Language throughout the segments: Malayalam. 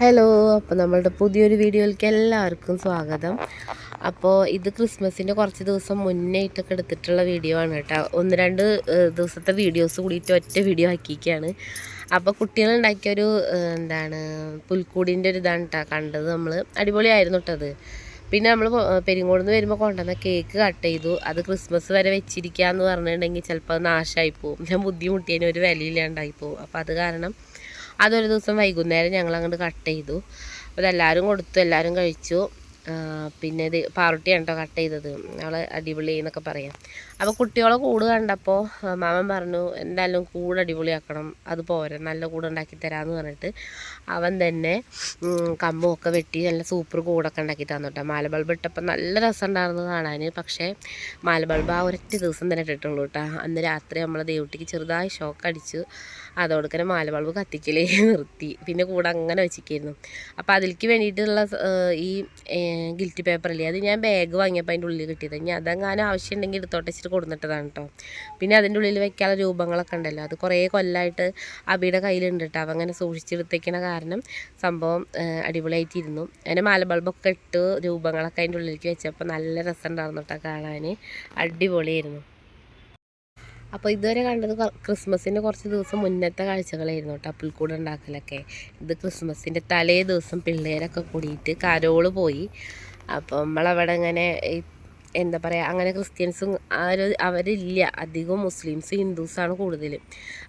ഹലോ അപ്പോൾ നമ്മളുടെ പുതിയൊരു വീഡിയോയിലേക്ക് എല്ലാവർക്കും സ്വാഗതം. അപ്പോൾ ഇത് ക്രിസ്മസിന്റെ കുറച്ച് ദിവസം മുന്നേ ഇട്ടൊക്കെ എടുത്തിട്ടുള്ള വീഡിയോ ആണ് കേട്ടോ. ഒന്ന് രണ്ട് ദിവസത്തെ വീഡിയോസ് കൂടിയിട്ട് ഒറ്റ വീഡിയോ ആക്കിയിരിക്കുകയാണ്. അപ്പോൾ കുട്ടികളുണ്ടാക്കിയ ഒരു എന്താണ് പുൽക്കൂടിന്റെ ഒരു ഇതാണ് കേട്ടോ. കണ്ടത് നമ്മൾ അടിപൊളിയായിരുന്നു കേട്ടത് പിന്നെ നമ്മൾ പെരിങ്ങോട് നിന്ന് വരുമ്പോൾ കൊണ്ടുവന്ന കേക്ക് കട്ട് ചെയ്തു. അത് ക്രിസ്മസ് വരെ വെച്ചിരിക്കുക എന്ന് പറഞ്ഞിട്ടുണ്ടെങ്കിൽ ചിലപ്പോൾ അത് നാശമായി പോകും ഞാൻ ബുദ്ധിമുട്ടിയതിന് ഒരു വിലയില്ലാണ്ടായി പോകും അപ്പോൾ അത് കാരണം അതൊരു ദിവസം വൈകുന്നേരം ഞങ്ങൾ അങ്ങോട്ട് കട്ട് ചെയ്തു. അപ്പോൾ അതെല്ലാവരും കൊടുത്തു എല്ലാവരും കഴിച്ചു. പിന്നെ ഇത് പാറുട്ടിയാണ് കേട്ടോ കട്ട് ചെയ്തത്. അവൾ അടിപൊളി എന്നൊക്കെ പറയാം. അപ്പോൾ കുട്ടികളെ കൂട് കണ്ടപ്പോൾ മാമൻ പറഞ്ഞു എന്തായാലും കൂട് അടിപൊളിയാക്കണം. അത് പോരെ. നല്ല കൂട് ഉണ്ടാക്കി തരാമെന്ന് പറഞ്ഞിട്ട് അവൻ തന്നെ ഉം, കമ്പുമൊക്കെ വെട്ടി നല്ല സൂപ്പർ കൂടൊക്കെ ഉണ്ടാക്കി തന്നു കേട്ടോ മാല ഇട്ടപ്പോൾ നല്ല രസമുണ്ടായിരുന്നു കാണാൻ പക്ഷേ മാല ബൾബ് ആ ഒരൊറ്റ ദിവസം തന്നെ ഇട്ടിട്ടുള്ളൂ കേട്ടോ അന്ന് രാത്രി നമ്മളെ ദേവുട്ടിക്ക് ചെറുതായി ഷോക്ക് അടിച്ചു. അതോടൊക്കെ മാലവളവ് കത്തിക്കലേ നിർത്തി. പിന്നെ കൂടെ അങ്ങനെ വെച്ചിരിക്കുന്നു അപ്പോൾ അതിലേക്ക് വേണ്ടിയിട്ടുള്ള ഈ ഗിൽറ്റ് പേപ്പർ ഇല്ലേ അത് ഞാൻ ബാഗ് വാങ്ങിയപ്പോൾ അതിന്റെ ഉള്ളിൽ കിട്ടിയത്. ഞാൻ അതെങ്ങാനും ആവശ്യമുണ്ടെങ്കിൽ എടുത്തോട്ടെ വെച്ചിട്ട് കൊടുത്തിട്ടതാണ് കേട്ടോ പിന്നെ അതിന്റെ ഉള്ളിൽ വെക്കാനുള്ള രൂപങ്ങളൊക്കെ ഉണ്ടല്ലോ അത് കുറേ കൊല്ലമായിട്ട് അബിയുടെ കയ്യിലുണ്ട് കേട്ടോ അവ അങ്ങനെ സൂക്ഷിച്ചെടുത്തേക്കണ കാരണം സംഭവം അടിപൊളിയായിട്ടിരുന്നു. അതിന്റെ മാലബൾബൊക്കെ ഇട്ട് രൂപങ്ങളൊക്കെ അതിന്റെ ഉള്ളിലേക്ക് വെച്ചപ്പോൾ നല്ല രസമുണ്ടായിരുന്നു കേട്ടോ കാണാൻ അടിപൊളിയായിരുന്നു. അപ്പോൾ ഇതുവരെ കണ്ടത് ക്രിസ്മസിന്റെ കുറച്ച് ദിവസം മുന്നത്തെ കാഴ്ചകളായിരുന്നു കേട്ടോ പുൽക്കൂട് ഉണ്ടാക്കലൊക്കെ. ഇത് ക്രിസ്മസിന്റെ തലേ ദിവസം പിള്ളേരൊക്കെ കൂടിയിട്ട് കരോൾ പോയി. അപ്പോൾ നമ്മളവിടെ ഇങ്ങനെ എന്താ പറയുക അങ്ങനെ ക്രിസ്ത്യൻസും ആര് അവരില്ല. അധികവും മുസ്ലിംസ് ഹിന്ദുസാണ് കൂടുതൽ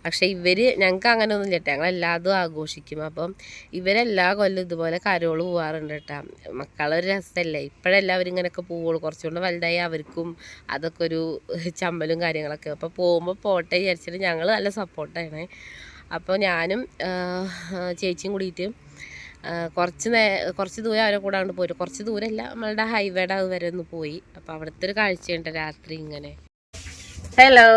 പക്ഷേ ഇവർ ഞങ്ങൾക്ക് അങ്ങനെ ഒന്നും ഇല്ല ഞങ്ങൾ എല്ലാതും ആഘോഷിക്കും. അപ്പം ഇവരെല്ലാ കൊല്ലം ഇതുപോലെ കരോൾ പോവാറുണ്ട് കേട്ടോ മക്കളൊരു രസമല്ലേ ഇപ്പോഴെല്ലാം അവരിങ്ങനെയൊക്കെ പോവുള്ളൂ. കുറച്ചുകൊണ്ട് വലുതായി അവർക്കും അതൊക്കെ ഒരു ചമ്മലും കാര്യങ്ങളൊക്കെ. അപ്പോൾ പോകുമ്പോൾ പോട്ടെ വിചാരിച്ചിട്ട് ഞങ്ങൾ നല്ല സപ്പോർട്ടാണ് അപ്പോൾ ഞാനും ചേച്ചിയും കൂടിയിട്ട് കുറച്ച് നേ കുറച്ച് ദൂരം അവരെ കൂടെ അങ്ങോട്ട് പോയിട്ട് കുറച്ച് ദൂരമല്ല നമ്മളുടെ ഹൈവേയുടെ അത് വരെ ഒന്ന് പോയി. അപ്പോൾ അവിടുത്തെ ഒരു കാഴ്ചയുണ്ട് രാത്രി ഇങ്ങനെ. ഹലോ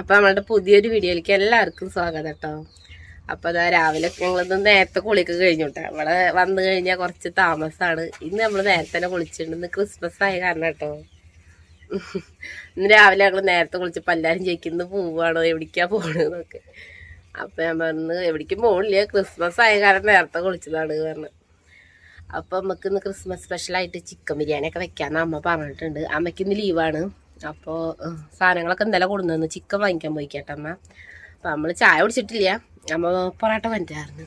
അപ്പോൾ നമ്മളുടെ പുതിയൊരു വീഡിയോയിലേക്ക് എല്ലാവർക്കും സ്വാഗതം കേട്ടോ. അപ്പോൾ അതാ രാവിലെ ഞങ്ങളിന്ന് നേരത്തെ കുളിക്ക് കഴിഞ്ഞോട്ടെ ഇവിടെ വന്നു കഴിഞ്ഞാൽ കുറച്ച് താമസമാണ് ഇന്ന് നമ്മൾ നേരത്തെ തന്നെ കുളിച്ചിട്ടുണ്ട്. ഇന്ന് ക്രിസ്മസ് ആയ കാരണം കേട്ടോ. ഇന്ന് രാവിലെ ഞങ്ങൾ നേരത്തെ കുളിച്ചപ്പോൾ എല്ലാവരും ചോദിക്കുന്നു പോവാണോ? എവിടേക്കാ പോകണമെന്നൊക്കെ അപ്പം ഞാൻ പറഞ്ഞു എവിടേക്കും പോകണില്ല ക്രിസ്മസ് ആയ കാരണം നേരത്തെ കുളിച്ചതാണ് പറഞ്ഞു. അപ്പം നമുക്ക് ഇന്ന് ക്രിസ്മസ് സ്പെഷ്യലായിട്ട് ചിക്കൻ ബിരിയാണി ഒക്കെ വെക്കാമെന്ന് അമ്മ പറഞ്ഞിട്ടുണ്ട്. അമ്മയ്ക്ക് ഇന്ന് ലീവാണ് അപ്പോൾ സാധനങ്ങളൊക്കെ ഇന്നലെ കൊണ്ടുവന്നു ചിക്കൻ വാങ്ങിക്കാൻ പോയി കേട്ടോ അമ്മ. അപ്പം നമ്മൾ ചായ കുടിച്ചിട്ടില്ല. അമ്മ പൊറോട്ട വന്നിട്ടായിരുന്നു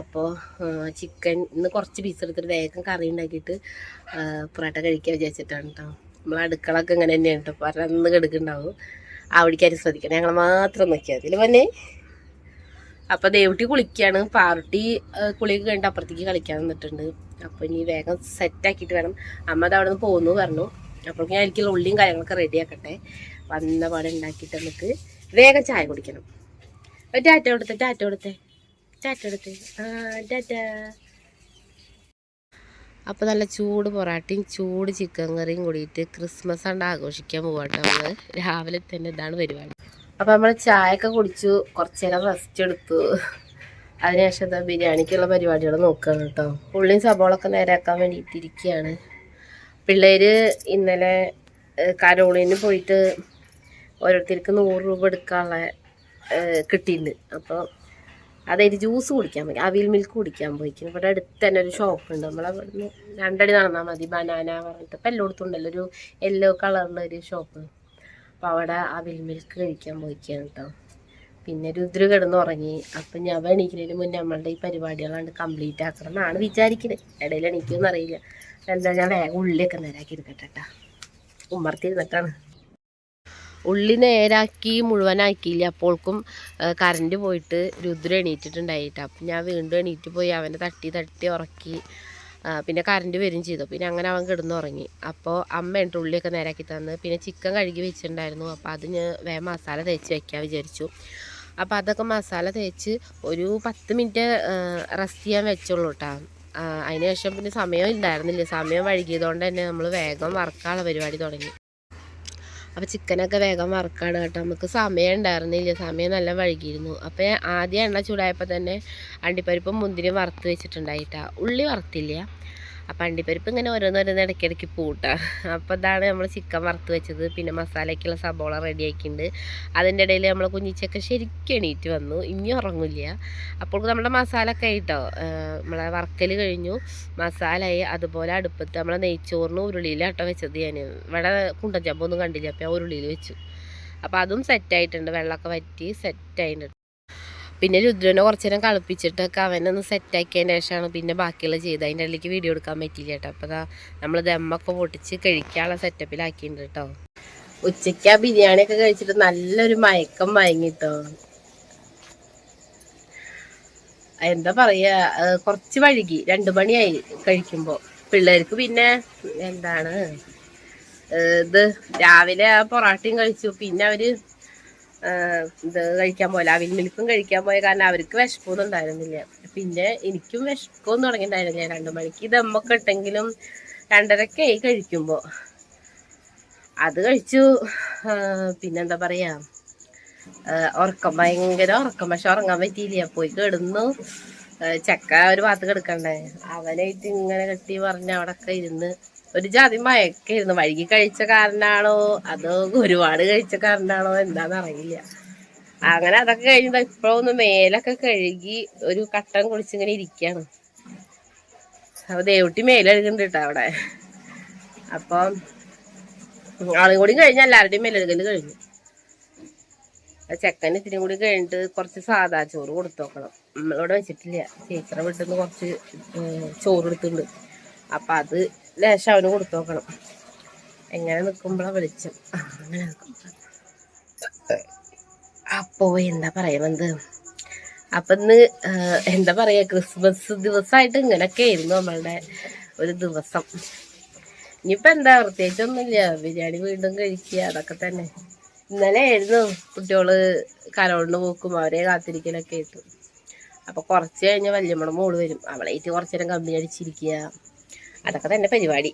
അപ്പോൾ ചിക്കൻ ഇന്ന് കുറച്ച് പീസ് എടുത്തിട്ട് വേഗം കറി ഉണ്ടാക്കിയിട്ട് പൊറോട്ട കഴിക്കാൻ വിചാരിച്ചിട്ടാണ് കേട്ടോ നമ്മൾ അടുക്കളൊക്കെ ഇങ്ങനെ തന്നെയാണ് കേട്ടോ പരന്ന് കിടക്കുന്നുണ്ടാവും അവിടേക്കാരും ശ്രദ്ധിക്കണം ഞങ്ങൾ മാത്രം നോക്കിയാൽ മതി. അല്ലേ അപ്പോൾ ദേവട്ടി കുളിക്കുകയാണ് പാർട്ടി കുളി കഴിഞ്ഞിട്ട് അപ്പുറത്തേക്ക് കളിക്കാൻ നിന്നിട്ടുണ്ട്. അപ്പോൾ ഇനി വേഗം സെറ്റ് സെറ്റാക്കിയിട്ട് വേണം. അമ്മ അത് അവിടെ നിന്ന് പോകുന്നു പറഞ്ഞു. അപ്പോൾ ഞാൻ എനിക്കുള്ള ഉള്ളിയും കാര്യങ്ങളൊക്കെ റെഡി ആക്കട്ടെ. വന്ന പാടെ ഉണ്ടാക്കിയിട്ട് നമുക്ക് വേഗം ചായ കുടിക്കണം. ടാറ്റ കൊടുത്തേ ടാറ്റ കൊടുത്തേ. ടാറ്റ കൊടുത്തേ. ആ ടാറ്റ. അപ്പോൾ നല്ല ചൂട് പൊറാട്ടയും ചൂട് ചിക്കൻ കറിയും കൂടിയിട്ട് ക്രിസ്മസ് ആണ്ട് ആഘോഷിക്കാൻ പോവാട്ടോ നമ്മൾ രാവിലെ തന്നെ ഇതാണ് പരിപാടി. അപ്പോൾ നമ്മൾ ചായയൊക്കെ കുടിച്ചു. കുറച്ച് നേരം റെസ്റ്റ് എടുത്തു. അതിനുശേഷം എന്താ ബിരിയാണിക്കുള്ള പരിപാടികൾ നോക്കുകയാണ് കേട്ടോ. ഉള്ളിയും സബോളൊക്കെ നേരെയാക്കാൻ വേണ്ടിയിട്ട് ഇരിക്കുകയാണ് പിള്ളേർ ഇന്നലെ കരോളിന് പോയിട്ട് ഓരോരുത്തർക്ക് നൂറ് രൂപ എടുക്കാനുള്ള കിട്ടിയിട്ടുണ്ട് അപ്പോൾ അതായത് ജ്യൂസ് കുടിക്കാൻ പോയി. അവിൽ മിൽക്ക് കുടിക്കാൻ പോയിക്കും. ഇവിടെ അടുത്ത് തന്നെ ഒരു ഷോപ്പ് ഉണ്ട്. നമ്മളെ രണ്ടടി നടന്നാൽ മതി. ബനാന പറഞ്ഞിട്ട്. ഇപ്പം എല്ലായിടത്തും ഉണ്ടല്ലോ. ഒരു യെല്ലോ കളറിലൊരു ഷോപ്പ് അപ്പോൾ അവിടെ അവിൽ മിൽക്ക് കഴിക്കാൻ പോയിക്കാണ് കേട്ടോ പിന്നെ രുദ്ര കിടന്ന് ഉറങ്ങി അപ്പം ഞാൻ എണീക്കുന്നതിന് മുന്നേ നമ്മളുടെ ഈ പരിപാടികളാണ്ട് കംപ്ലീറ്റ് ആക്കണം എന്നാണ് വിചാരിക്കുന്നത് ഇടയിൽ എണീക്കുമെന്ന് അറിയില്ല. എന്താ ഞാൻ വേഗം ഉള്ളിയൊക്കെ നേരാക്കി എടുക്കട്ടെ കേട്ടോ ഉമ്മർത്തിരുന്നിട്ടാണ് ഉള്ളി നേരാക്കി മുഴുവനാക്കിയില്ല. അപ്പോൾക്കും കറണ്ട് പോയിട്ട് രുദ്ര എണീറ്റിട്ടുണ്ടായിട്ട്. അപ്പം ഞാൻ വീണ്ടും എണീറ്റ് പോയി അവനെ തട്ടി തട്ടി ഉറക്കി. ആ, പിന്നെ കറണ്ട് വരും ചെയ്തു. പിന്നെ അങ്ങനെ അവൻ കിടന്നുറങ്ങി. അപ്പോൾ അമ്മ എന്റെ ഉള്ളിയൊക്കെ നേരാക്കി തന്ന്. പിന്നെ ചിക്കൻ കഴുകി വെച്ചിട്ടുണ്ടായിരുന്നു. അപ്പോൾ അത് ഞാൻ വേ മസാല തേച്ച് വയ്ക്കാൻ വിചാരിച്ചു. അപ്പോൾ അതൊക്കെ മസാല തേച്ച് ഒരു പത്ത് മിനിറ്റ് റെസ്റ്റ് ചെയ്യാൻ വെച്ചുള്ളൂ കേട്ടോ അതിന് ശേഷം പിന്നെ സമയം ഉണ്ടായിരുന്നില്ല. സമയം വൈകിയതുകൊണ്ട് തന്നെ നമ്മൾ വേഗം വർക്കാനുള്ള പരിപാടി തുടങ്ങി. അപ്പോൾ ചിക്കനൊക്കെ വേഗം വറക്കാണ് കേട്ടോ. നമുക്ക് സമയം ഉണ്ടായിരുന്നില്ല. സമയം നല്ല വഴുകിയിരുന്നു അപ്പോൾ ആദ്യം എണ്ണ ചൂടായപ്പോൾ തന്നെ അണ്ടിപ്പരിപ്പും മുന്തിരിയും വറുത്ത് വെച്ചിട്ടുണ്ടായിട്ടാ. ഉള്ളി വറുത്തില്ല. അപ്പം അണ്ടിപ്പരിപ്പ് ഇങ്ങനെ ഓരോന്നോരോന്ന് ഇടയ്ക്കിടയ്ക്ക് പൂട്ടാം. അപ്പോൾ ഇതാണ് നമ്മൾ ചിക്കൻ വറുത്ത് വെച്ചത്. പിന്നെ മസാലയ്ക്കുള്ള സബോള റെഡി ആക്കിയിട്ടുണ്ട്. അതിന്റെ ഇടയിൽ നമ്മൾ കുഞ്ഞിച്ചൊക്കെ ശരിക്കും എണീറ്റ് വന്നു. ഇനി ഉറങ്ങില്ല. അപ്പോൾ നമ്മുടെ മസാല ഒക്കെ ആയിട്ടോ? നമ്മളെ വറക്കൽ കഴിഞ്ഞു. മസാലയായി. അതുപോലെ അടുപ്പത്ത് നമ്മളെ നെയ്ച്ചോറിന് ഉരുളിയിലാട്ടോ വെച്ചത് ഞാൻ ഇവിടെ കുണ്ടൻ ചമ്പൊന്നും കണ്ടില്ല. അപ്പോൾ ഉരുളിയിൽ വെച്ചു. അപ്പോൾ അതും സെറ്റായിട്ടുണ്ട് വെള്ളമൊക്കെ വറ്റി സെറ്റായിട്ടുണ്ട് പിന്നെ രുദ്രനെ കുറച്ച് നേരം കളിപ്പിച്ചിട്ടൊക്കെ അവനൊന്ന് സെറ്റാക്കിയതിന് ശേഷമാണ് പിന്നെ ബാക്കിയുള്ള ചെയ്ത് അതിന്റെ ഇടയ്ക്ക് വീഡിയോ എടുക്കാൻ പറ്റില്ല കേട്ടോ. അപ്പോൾ അതാ നമ്മൾ ദമ്മൊക്കെ പൊട്ടിച്ച് കഴിക്കാനുള്ള സെറ്റപ്പിലാക്കിയിട്ടുണ്ട് കേട്ടോ. ഉച്ചയ്ക്ക് ആ ബിരിയാണിയൊക്കെ കഴിച്ചിട്ട് നല്ലൊരു മയക്കം മയങ്ങിട്ടോ. എന്താ പറയാ കുറച്ച് വഴുകി. രണ്ടു മണിയായി കഴിക്കുമ്പോൾ പിള്ളേർക്ക് പിന്നെ എന്താണ് ഇത് രാവിലെ പൊറാട്ടയും കഴിച്ചു. പിന്നെ അവർ ഇത് കഴിക്കാൻ പോയില്ല. അവിൽ മിൽക്കും കഴിക്കാൻ പോയ കാരണം അവർക്ക് വിശപ്പൊന്നും ഉണ്ടായിരുന്നില്ല. പിന്നെ എനിക്കും വിശപ്പൊന്നും തുടങ്ങിയിട്ടുണ്ടായിരുന്നില്ല. രണ്ടു മണിക്ക് ദമ്മൊക്കെ ഇട്ടെങ്കിലും രണ്ടരക്കായി കഴിക്കുമ്പോൾ അത് കഴിച്ചു. പിന്നെന്താ പറയാ? ഉറക്കം ഭയങ്കര ഉറക്കം. പക്ഷെ ഉറങ്ങാൻ പറ്റിയില്ല. പോയി കിടന്നു. ചക്ക ഒരു ഭാഗത്ത് കിടക്കണ്ടേ അവനായിട്ട് ഇങ്ങനെ കെട്ടി പറഞ്ഞ് അവിടൊക്കെ ഇരുന്ന് ഒരു ജാതി മയക്കായിരുന്നു വഴുകി കഴിച്ച കാരണാണോ അതോ ഒരുപാട് കഴിച്ച കാരണാണോ എന്താന്ന് അറിയില്ല അങ്ങനെ അതൊക്കെ കഴിഞ്ഞത് ഇപ്പോഴൊന്ന് മേലൊക്കെ കഴുകി ഒരു കട്ടൻ കുളിച്ചിങ്ങനെ ഇരിക്കാണ്. അപ്പൊ ദേവുട്ടി മേലെഴുകുന്നുണ്ട് കേട്ടോ അവിടെ. അപ്പം ആളും കൂടി കഴിഞ്ഞ എല്ലാവരുടെയും മേലെഴുകൽ കഴിഞ്ഞു. ചെക്കൻ ഇത്തിരി കൂടി കഴിഞ്ഞിട്ട് കുറച്ച് സാധാ ചോറ് കൊടുത്തു നോക്കണം നമ്മളിവിടെ വെച്ചിട്ടില്ല. ചേച്ചിയുടെ വീട്ടിൽ നിന്ന് കുറച്ച് ചോറ് എടുത്തിട്ടുണ്ട് അപ്പൊ അത് ലേശം അവന് കൊടുത്തു നോക്കണം. എങ്ങനെ നിൽക്കുമ്പോഴാ വെളിച്ചം. അങ്ങനെ അപ്പോ എന്താ പറയുന്നത് അപ്പൊ ഇന്ന് എന്താ പറയാ ക്രിസ്മസ് ദിവസമായിട്ട് ഇങ്ങനൊക്കെ ആയിരുന്നു നമ്മളുടെ ഒരു ദിവസം. ഇനിയിപ്പോ എന്താ പ്രത്യേകിച്ചൊന്നുമില്ല ബിരിയാണി വീണ്ടും കഴിക്കുക അതൊക്കെ തന്നെ. ഇന്നലെ ആയിരുന്നു കുട്ടികൾ കരോളിന് പോക്കും അവരെ കാത്തിരിക്കലൊക്കെ ആയിട്ട്. അപ്പൊ കുറച്ച് കഴിഞ്ഞ് വല്യമ്മയുടെ മോൾ വരും. അവളായിട്ട് കുറച്ചു നേരം കമ്പനി അടിച്ചിരിക്കുക. അതൊക്കെ തന്നെ പരിപാടി.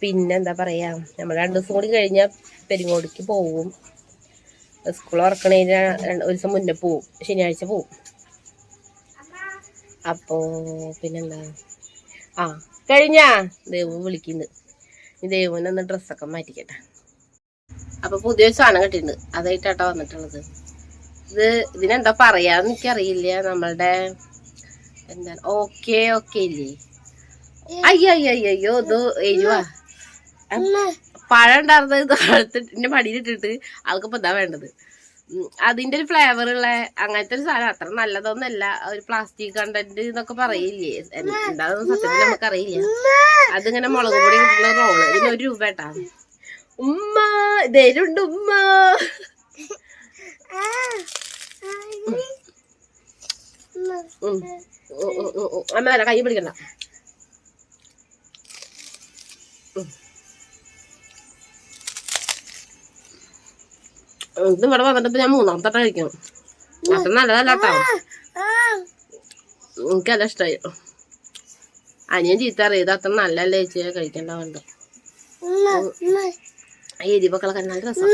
പിന്നെന്താ പറയാ നമ്മൾ രണ്ടു ദിവസം കൂടി കഴിഞ്ഞാൽ പെരിങ്ങോടിക്ക് പോവും. സ്കൂൾ ഉറക്കണതിന് ഒരു ദിവസം മുന്നേ പോവും ശനിയാഴ്ച പോവും. അപ്പോ പിന്നെന്താ? ആ കഴിഞ്ഞാ. ദേവു വിളിക്കുന്നു ഈ ദൈവനൊന്ന് ഡ്രസ്സൊക്കെ മാറ്റിക്കട്ടെ. അപ്പൊ പുതിയ സാധനം കിട്ടിയിട്ടുണ്ട്. അതായിട്ടാട്ടോ വന്നിട്ടുള്ളത്. ഇത് ഇതിനെന്താ പറയാന്ന് എനിക്കറിയില്ല. നമ്മളുടെ എന്താ ഓക്കെ ഓക്കെ ഇല്ലേ? അയ്യോ അയ്യോ അയ്യോ ഇത് എഴുവാ. പഴം ഉണ്ടായിരുന്നത് എന്റെ മടിയിലിട്ടിട്ട് ആൾക്കിപ്പോ എന്താ വേണ്ടത്? അതിന്റെ ഒരു ഫ്ലേവർ ഉള്ള അങ്ങനത്തെ ഒരു സാധനം അത്ര നല്ലതൊന്നല്ല. ഒരു പ്ലാസ്റ്റിക് കണ്ടന്റ് എന്നൊക്കെ പറയില്ലേ? എന്താണെന്ന് സത്യത്തിൽ നമുക്കറിയില്ല. അതിങ്ങനെ മുളക് പൊടി കിട്ടുന്ന റോൾ ഇതിന് ഒരു രൂപ കേട്ടാ. ഉമ്മ ഇതേരുണ്ട് ഉമ്മ. അമ്മ കൈ പിടിക്കണ്ട. ഇത് ഇവിടെ വന്നിട്ട് ഞാൻ മൂന്നാമത്തെ വട്ടം കഴിക്കണം. അത്ര നല്ലതല്ല കേട്ടോ എനിക്കല്ല ഇഷ്ടമായി അനിയൻ ചീത്ത അറിയത് അത്ര നല്ലല്ലേ ചേച്ചി കഴിക്കണ്ടാവുണ്ട് എരിവൊക്കെ നല്ല രസം.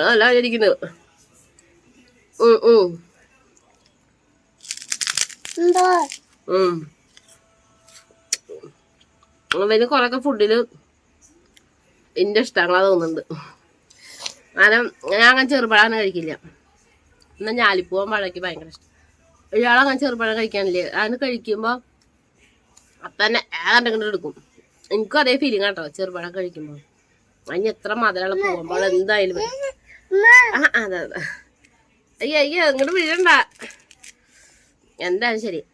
അതല്ല ഇരിക്കുന്നത് ഉം ഉം. ഉം. അവന് കൊറേയൊക്കെ ഫുഡിൽ എന്റെ ഇഷ്ടങ്ങളാ തോന്നുന്നുണ്ട്. കാരണം ഞാൻ അങ്ങനെ ചെറുപഴം കഴിക്കില്ല. എന്നാൽ ഞാലിപ്പൂവൻ പഴയ്ക്ക് ഭയങ്കര ഇഷ്ടം. ഇയാളങ്ങനെ ചെറുപഴം കഴിക്കാനില്ലേ? അത് കഴിക്കുമ്പോൾ അത്തന്നെ ഏതാണ്ടെങ്കിലും എടുക്കും. എനിക്കും അതേ ഫീലിംഗ് കേട്ടോ ചെറുപഴം കഴിക്കുമ്പോൾ അതിന് എത്ര മധുരമുള്ള പോകുമ്പോൾ എന്തായാലും അതെ അതെ. അയ്യോ അയ്യോ ഇങ്ങോട്ട് വീഴണ്ട. എന്തായാലും ശരി ഉം,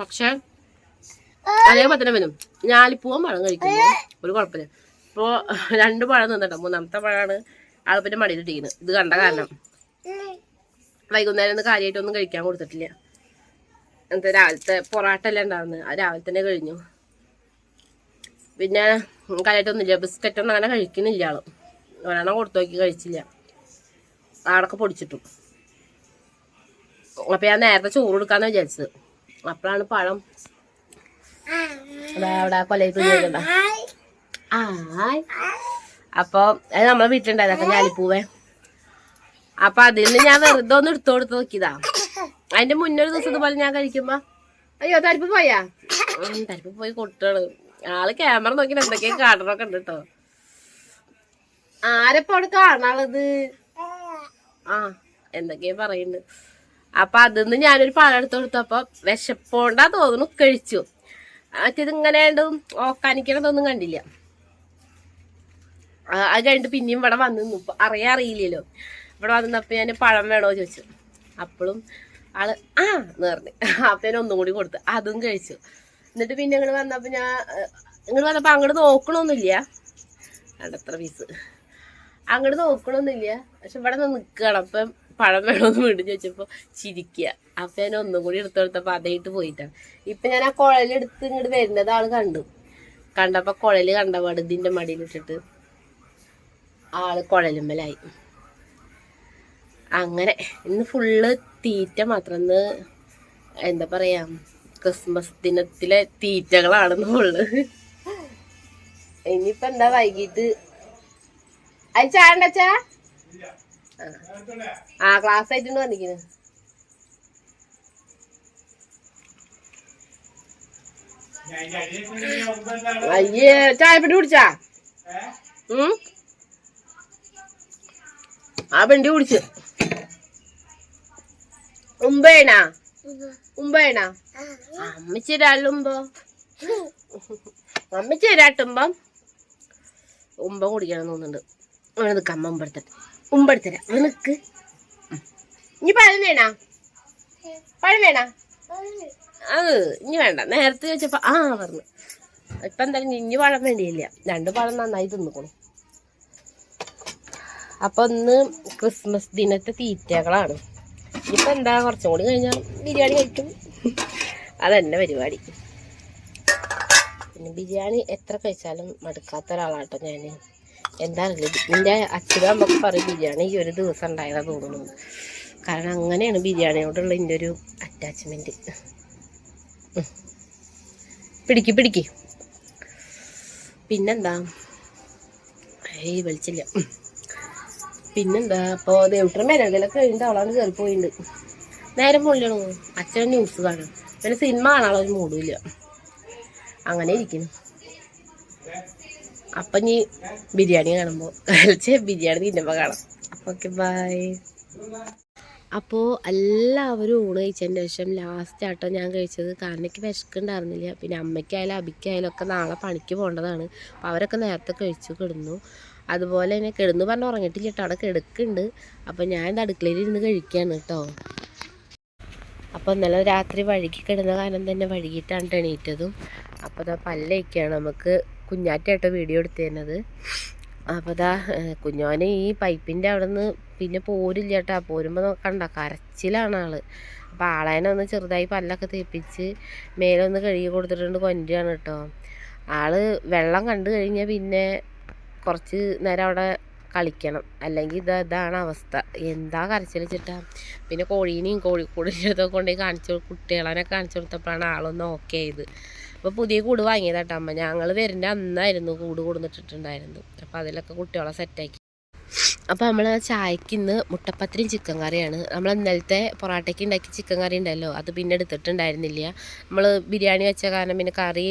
പക്ഷെ അതേപോലെ തന്നെ വരും. ഞാലിപ്പൂവൻ പഴം കഴിക്കുന്നു. ഒരു കുഴപ്പമില്ല. ഇപ്പോ രണ്ട് പഴം നിന്നിട്ടോ മൂന്നാമത്തെ പഴമാണ്. ആൾപ്പിന്റെ മടിയിലിട്ടിരിക്കുന്നത് ഇത് കണ്ട കാരണം. വൈകുന്നേരം ഒന്നും കാര്യമായിട്ടൊന്നും കഴിക്കാൻ കൊടുത്തിട്ടില്ല. എന്താ രാവിലത്തെ പൊറാട്ട അല്ലേ ഉണ്ടാവുന്നത്? അത് രാവിലെ തന്നെ കഴിഞ്ഞു. പിന്നെ കാര്യമായിട്ടൊന്നുമില്ല ബിസ്ക്കറ്റ് ഒന്നും അങ്ങനെ കഴിക്കുന്നില്ല ആൾ. ഒരെണ്ണം കൊടുത്തു നോക്കി കഴിച്ചില്ല. ആടൊക്കെ പൊടിച്ചിട്ടു. അപ്പൊ ഞാൻ നേരത്തെ ചോറ് കൊടുക്കാന്ന് വിചാരിച്ചത്. അപ്പോഴാണ് പഴം. അവിടെ കൊലയിൽ തുന്നിയേക്കണ്ട ആയ് അപ്പൊ അത് നമ്മളെ വീട്ടിലുണ്ടായതൊക്കെ ഞാലിപ്പൂവേ. അപ്പൊ അതിൽ നിന്ന് ഞാൻ വെറുതെ ഒന്ന് എടുത്തു കൊടുത്ത് നോക്കിയതാ. അതിന്റെ മുന്നേ ഒരു ദിവസം ഇതുപോലെ ഞാൻ കഴിക്കുമ്പോ അയ്യോ തരിപ്പ് പോയാ? തരിപ്പ് പോയി കൊട്ടാണ് ആൾ ക്യാമറ നോക്കി എന്തൊക്കെയാ കാണണൊക്കെ ഉണ്ട് കേട്ടോ ആരപ്പോ അവിടെ കാണാളത് ആ എന്തൊക്കെയാ പറയുന്നുണ്ട്. അപ്പൊ അതിന്ന് ഞാനൊരു പഴം എടുത്ത് കൊടുത്തപ്പോ വിശപ്പോണ്ടാ തോന്നുന്നു കഴിച്ചു. മറ്റേത് ഇങ്ങനെ ഓക്കാനിക്കണതൊന്നും കണ്ടില്ല. അത് കഴിഞ്ഞിട്ട് പിന്നെയും ഇവിടെ വന്നു നിന്നു അറിയാൻ അറിയില്ലല്ലോ. ഇവിടെ വന്നപ്പോ ഞാൻ പഴം വേണോ ചോദിച്ചു. അപ്പോഴും ആൾ ആ എന്ന് പറഞ്ഞു. അപ്പൊ ഞാൻ ഒന്നും കൂടി കൊടുത്തു. അതും കഴിച്ചു. എന്നിട്ട് പിന്നെ ഇങ്ങൾ വന്നപ്പോ ഞാൻ ഇങ്ങൾ വന്നപ്പോ അങ്ങോട്ട് നോക്കണമൊന്നുമില്ല അടത്ര പീസ് അങ്ങോട്ട് നോക്കണമൊന്നുമില്ല പക്ഷെ ഇവിടെ നിൽക്കണം അപ്പം പഴം വേണമെന്ന് വീണ്ടും ചോദിച്ചപ്പോ ചിരിക്കുക അപ്പൊ ഞാൻ ഒന്നും കൂടി എടുത്തു കൊടുത്തപ്പോ അതായിട്ട് പോയിട്ടാണ്. ഇപ്പൊ ഞാൻ ആ കുഴലെടുത്ത് ഇങ്ങോട്ട് വരുന്നത് ആൾ കണ്ടു. കണ്ടപ്പോ കുഴൽ കണ്ടപാട് ഇതിന്റെ മടിയിലിട്ടിട്ട് ആൾ കുഴലുമ്മലായി. അങ്ങനെ ഇന്ന് ഫുള്ള് തീറ്റ മാത്രം ഇന്ന് എന്താ പറയാ ക്രിസ്മസ് ദിനത്തിലെ തീറ്റകളാണെന്ന് ഫുള്ള് ഇനിയിപ്പോ എന്താ വൈകിട്ട്? അത് ചാണ്ടച്ചാ ആ ക്ലാസ് ആയിട്ട് വന്നിരിക്കുന്നു. അയ്യേ ചായപ്പെട്ടി കുടിച്ചാ? ആ പെണ്ടി കുടിച്ച്. ഉമ്പേണാ ഉമ്പേണാ അമ്മച്ചി ഒരാളുമ്പോ അമ്മച്ചി ഒരാട്ടുമ്പം ഉമ്പ കുടിക്കണം തോന്നുന്നുണ്ട്. അവിടെ നിൽക്കാം അമ്മ ഉമ്പെടുത്തിട്ട് ഉമ്പെടുത്തരാ നിക്ക്. ഇനി പഴം വേണോ? പഴം വേണോ? അത് ഇനി വേണ്ട. നേരത്തെ ചോദിച്ചപ്പോ ആ പറഞ്ഞു. ഇപ്പൊ എന്തായാലും ഇനി പഴം വേണ്ടിയില്ല. രണ്ട് പഴം നന്നായി തിന്നിക്കണു. അപ്പൊ ഇന്ന് ക്രിസ്മസ് ദിനത്തെ തീറ്റകളാണ്. ഇപ്പൊ എന്താ കുറച്ചും കൂടി കഴിഞ്ഞാൽ ബിരിയാണി കഴിക്കും. അതെന്നെ പരിപാടി. പിന്നെ ബിരിയാണി എത്ര കഴിച്ചാലും മടുക്കാത്ത ഒരാളാട്ടോ ഞാൻ എന്താ എന്റെ അച്ഛനും അമ്മയ്ക്ക് പറയും ബിരിയാണി ഈ ഒരു ദിവസം ഉണ്ടായതാണ് തോന്നുന്നു. കാരണം അങ്ങനെയാണ് ബിരിയാണിയോടുള്ള എന്റെ ഒരു അറ്റാച്ച്മെന്റ് പിടിക്ക് പിടിക്ക്. പിന്നെന്താ? ഏയ് വിളിച്ചില്ല. പിന്നെന്താ? അപ്പോൾ ദേവിട്ടർ മെരകലൊക്കെ കഴിഞ്ഞിട്ട് അവളാണ് കയറി പോയിട്ടുണ്ട് നേരം പോലെയാണോ അച്ഛൻ ന്യൂസ് കാണും. പിന്നെ സിനിമ കാണാനുള്ള ഒരു മൂടില്ല അങ്ങനെ ഇരിക്കുന്നു. അപ്പം നീ ബിരിയാണി കാണുമ്പോൾ ബിരിയാണി തിന്നുമ്പോൾ കാണാം. ഓക്കെ ബൈ അപ്പോൾ എല്ലാവരും ഊണ് കഴിച്ചതിന്റെ ശേഷം ലാസ്റ്റ് ആട്ടോ ഞാൻ കഴിച്ചത്. കാരണം എനിക്ക് വിശക്കുണ്ടായിരുന്നില്ല പിന്നെ അമ്മയ്ക്കായാലും അബിക്കായാലും ഒക്കെ നാളെ പണിക്ക് പോകേണ്ടതാണ്. അപ്പോൾ അവരൊക്കെ നേരത്തെ കഴിച്ചു കിടന്നു. അതുപോലെ തന്നെ കിടന്നു പറഞ്ഞ് ഉറങ്ങിയിട്ടില്ല കേട്ടോ. അവിടെ കിടക്കുന്നുണ്ട്. അപ്പോൾ ഞാൻ ഇത് അടുക്കളയിൽ ഇരുന്ന് കഴിക്കുകയാണ് കേട്ടോ. അപ്പോൾ ഇന്നലെ രാത്രി വഴുകി കിടന്ന കാരണം തന്നെ വഴുകിയിട്ടാണ് ട്ടോ എണീറ്റതും അപ്പോൾ ഇതാ പല്ലയൊക്കെയാണ് നമുക്ക്. കുഞ്ഞാറ്റായിട്ടോ വീഡിയോ എടുത്തിരുന്നത് അപ്പോൾ ദാ കുഞ്ഞോന് ഈ പൈപ്പിന്റെ അവിടെ നിന്ന് പിന്നെ പോരില്ല കേട്ടോ പോരുമ്പോൾ കണ്ട കരച്ചിലാണ് ആൾ. അപ്പോൾ ആളേനെ ഒന്ന് ചെറുതായി പല്ലൊക്കെ തേപ്പിച്ച് മേലൊന്ന് കഴുകി കൊടുത്തിട്ടുണ്ട് കൊണ്ടുവരികയാണ് കേട്ടോ ആൾ വെള്ളം കണ്ടു കഴിഞ്ഞാൽ പിന്നെ കുറച്ച് നേരം അവിടെ കളിക്കണം. അല്ലെങ്കിൽ ഇത് ഇതാണ് അവസ്ഥ. എന്താ കരച്ചിൽ വെച്ചിട്ടാ? പിന്നെ കോഴീനെയും കോഴിക്കൂടിന്റെ അടുത്തൊക്കെ കൊണ്ടുപോയി കാണിച്ചു കുട്ടികളെ കാണിച്ചു കൊടുത്തപ്പോഴാണ് ആളൊന്ന് ഓക്കെ ആയത്. അപ്പോൾ പുതിയ കൂട് വാങ്ങിയതാട്ടോ അമ്മ. ഞങ്ങൾ വരുന്ന അന്നായിരുന്നു കൂട് കൊടുത്തിട്ടുണ്ടായിരുന്നത് അപ്പോൾ അതിലൊക്കെ കുട്ടികളെ സെറ്റാക്കി അപ്പോൾ നമ്മൾ ചായക്ക് ഇന്ന് മുട്ടപ്പത്തിരിയും ചിക്കൻ കറിയാണ്. നമ്മൾ ഇന്നലത്തെ പൊറാട്ടയ്ക്ക് ഉണ്ടാക്കിയ ചിക്കൻ കറി ഉണ്ടല്ലോ അത് പിന്നെ എടുത്തിട്ടുണ്ടായിരുന്നില്ല. നമ്മൾ ബിരിയാണി വെച്ച കാരണം പിന്നെ കറി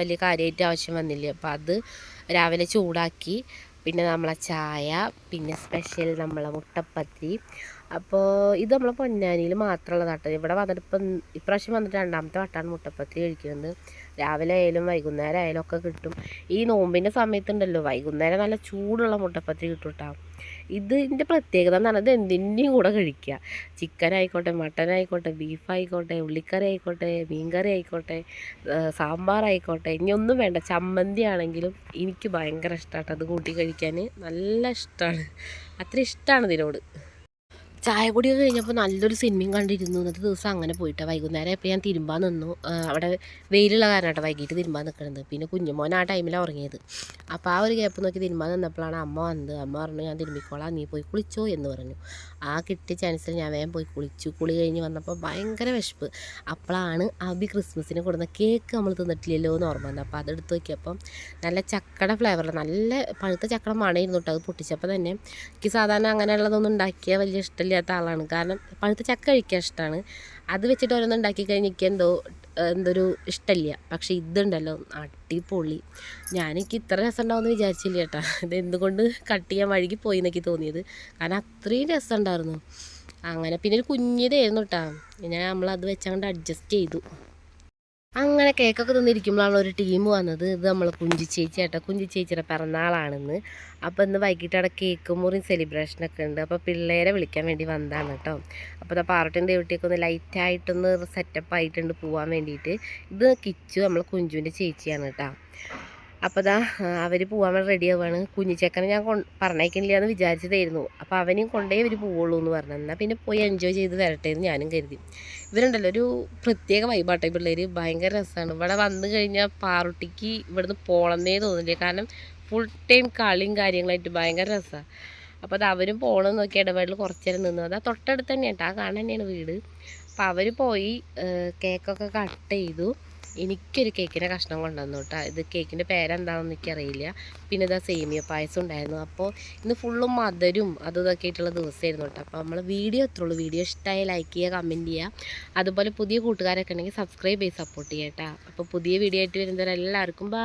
വലിയ കാര്യമായിട്ട് ആവശ്യം വന്നില്ല. അപ്പോൾ അത് രാവിലെ ചൂടാക്കി പിന്നെ നമ്മളെ ചായ പിന്നെ സ്പെഷ്യൽ നമ്മളെ മുട്ടപ്പത്തിരി അപ്പോൾ ഇത് നമ്മളെ പൊന്നാനിയിൽ മാത്രമുള്ളതാട്ടോ ഇവിടെ വന്നിട്ട് ഇപ്പം ഇപ്രാവശ്യം വന്നിട്ട് രണ്ടാമത്തെ വട്ടാണ് മുട്ടപ്പത്തി കഴിക്കുന്നത്. രാവിലെ ആയാലും വൈകുന്നേരം ആയാലും ഒക്കെ കിട്ടും. ഈ നോമ്പിന്റെ സമയത്തുണ്ടല്ലോ വൈകുന്നേരം നല്ല ചൂടുള്ള മുട്ടപ്പത്തി കിട്ടും കേട്ടോ ഇതിന്റെ പ്രത്യേകത എന്ന് പറഞ്ഞത് എന്തിന്റെയും കൂടെ കഴിക്കുക. ചിക്കൻ ആയിക്കോട്ടെ മട്ടൻ ആയിക്കോട്ടെ ബീഫ് ആയിക്കോട്ടെ ഉള്ളിക്കറി ആയിക്കോട്ടെ മീൻകറി ആയിക്കോട്ടെ സാമ്പാർ ആയിക്കോട്ടെ ഇനി ഒന്നും വേണ്ട. ചമ്മന്തി ആണെങ്കിലും എനിക്ക് ഭയങ്കര ഇഷ്ടമാട്ടോ അത് കൂട്ടി കഴിക്കാൻ നല്ല ഇഷ്ടമാണ് അത്ര ഇഷ്ടമാണ് ഇതിനോട്. ചായ കുടിയൊക്കെ കഴിഞ്ഞപ്പോൾ നല്ലൊരു സിനിമയും കണ്ടിരുന്നു. ഇന്നത്തെ ദിവസം അങ്ങനെ പോയിട്ടാണ് വൈകുന്നേരം ഇപ്പോൾ ഞാൻ തിരുമ്പാൻ നിന്നു. അവിടെ വെയിലുള്ള കാരണം കേട്ടോ വൈകിട്ട് തിരുമ്പാൻ നിൽക്കണത് പിന്നെ കുഞ്ഞുമോൻ ആ ടൈമിലാണ് ഉറങ്ങിയത്. അപ്പോൾ ആ ഒരു ഗ്യാപ്പ് നോക്കി തിരുമ്പാൻ നിന്നപ്പോഴാണ് അമ്മ വന്നത്. അമ്മ പറഞ്ഞു ഞാൻ തിരുമ്പിക്കോളാം. നീ പോയി കുളിച്ചോ എന്ന് പറഞ്ഞു. ആ കിട്ടിയ ചാൻസിൽ ഞാൻ വേഗം പോയി കുളിച്ചു. കുളി കഴിഞ്ഞ് വന്നപ്പോൾ ഭയങ്കര വിശപ്പ്. അപ്പോഴാണ് അബി ക്രിസ്മസിന് കൊടുക്കുന്ന കേക്ക് നമ്മൾ തിന്നിട്ടില്ലല്ലോ എന്ന് ഓർമ്മ വന്നത്. അപ്പോൾ അതെടുത്ത് നോക്കിയപ്പം നല്ല ചക്കട ഫ്ലേവറിൽ നല്ല പഴുത്ത ചക്കട മണയിരുന്നു കേട്ടോ അത് പൊട്ടിച്ചപ്പോൾ തന്നെ എനിക്ക് സാധാരണ അങ്ങനെയുള്ളതൊന്നും ഉണ്ടാക്കിയ വലിയ ഇഷ്ടമില്ലാത്ത ആളാണ്. കാരണം പഴുത്ത ചക്ക കഴിക്കാൻ ഇഷ്ടമാണ് അത് വെച്ചിട്ട് ഓരോന്നും ഉണ്ടാക്കി കഴിഞ്ഞ് എന്തോ എന്തൊരു ഇഷ്ടമില്ല പക്ഷെ ഇതുണ്ടല്ലോ അടിപൊളി. ഞാനെനിക്ക് ഇത്ര രസം ഉണ്ടാവുമെന്ന് വിചാരിച്ചില്ല കേട്ടോ. ഇത് എന്തുകൊണ്ട് കട്ട് ചെയ്യാൻ വഴുകി പോയി എന്നൊക്കെ തോന്നിയത്. കാരണം അത്രയും രസം ഉണ്ടായിരുന്നു അങ്ങനെ പിന്നെ ഒരു കുഞ്ഞിതായിരുന്നു കേട്ടോ. ഞാൻ നമ്മളത് വെച്ചങ്ങോട്ട് അഡ്ജസ്റ്റ് ചെയ്തു. അങ്ങനെ കേക്കൊക്കെ തിന്നിരിക്കുമ്പോഴാണ് ഒരു ടീം വന്നത്. ഇത് നമ്മൾ കുഞ്ചി ചേച്ചി കേട്ടോ കുഞ്ചി ചേച്ചിയുടെ പിറന്നാളാണെന്ന്. അപ്പോൾ ഇന്ന് വൈകിട്ട് അവിടെ കേക്ക് മുറി സെലിബ്രേഷനൊക്കെ ഉണ്ട്. അപ്പോൾ പിള്ളേരെ വിളിക്കാൻ വേണ്ടി വന്നതാണ് കേട്ടോ. അപ്പോൾ ഇതാ പാറട്ടിന്റെ വീട്ടിലേക്ക് ഒന്ന് ലൈറ്റായിട്ടൊന്ന് സെറ്റപ്പ് ആയിട്ടുണ്ട് പോകാൻ വേണ്ടിയിട്ട്. ഇത് കിച്ചു നമ്മൾ കുഞ്ചുവിന്റെ ചേച്ചിയാണ് കേട്ടോ. അപ്പോൾ ദാ അവർ പോകാൻ വേണ്ടി റെഡി ആവുകയാണ് കുഞ്ഞിച്ചക്കനെ ഞാൻ പറഞ്ഞേക്കണില്ല എന്ന് വിചാരിച്ചതായിരുന്നു. അപ്പോൾ അവനെയും കൊണ്ടേ ഇവർ പോവുള്ളൂ എന്ന് പറഞ്ഞു. എന്നാൽ പിന്നെ പോയി എൻജോയ് ചെയ്ത് വരട്ടെ എന്ന് ഞാനും കരുതി. ഇവരുണ്ടല്ലോ ഒരു പ്രത്യേക വൈബാട്ടെ പിള്ളേർ ഭയങ്കര രസമാണ് ഇവിടെ വന്നു കഴിഞ്ഞാൽ പാറുട്ടിക്ക് ഇവിടുന്ന് പോകണമെന്നേ തോന്നില്ല. കാരണം ഫുൾ ടൈം കളിയും കാര്യങ്ങളായിട്ട് ഭയങ്കര രസമാണ് അപ്പോൾ അത് അവരും പോകണമെന്ന് നോക്കി ഇടവേളയിൽ കുറച്ച് നേരം നിന്നു. അതാ തൊട്ടടുത്ത് തന്നെയാണ് കേട്ടോ ആ കാണാൻ തന്നെയാണ് വീട്. അപ്പോൾ അവർ പോയി കേക്കൊക്കെ കട്ട് ചെയ്തു. എനിക്കൊരു കേക്കിന്റെ കഷ്ണം കൊണ്ടുവന്നു കേട്ടോ. ഇത് കേക്കിന്റെ പേരെന്താണെന്ന് എനിക്കറിയില്ല. പിന്നെ ഇതാ സേമിയ പായസം ഉണ്ടായിരുന്നു. അപ്പോൾ ഇന്ന് ഫുള്ളും മധുരും അതും ഇതൊക്കെ ആയിട്ടുള്ള ദിവസമായിരുന്നു കേട്ടോ. അപ്പോൾ നമ്മൾ വീഡിയോ എത്ര ഉള്ളൂ. വീഡിയോ ഇഷ്ടമായി ലൈക്ക് ചെയ്യുക കമന്റ് ചെയ്യുക. അതുപോലെ പുതിയ കൂട്ടുകാരൊക്കെ ഉണ്ടെങ്കിൽ സബ്സ്ക്രൈബ് ചെയ്ത് സപ്പോർട്ട് ചെയ്യാം കേട്ടോ. അപ്പോൾ പുതിയ വീഡിയോ ആയിട്ട് വരുന്നവരെല്ലാവർക്കും ബൈ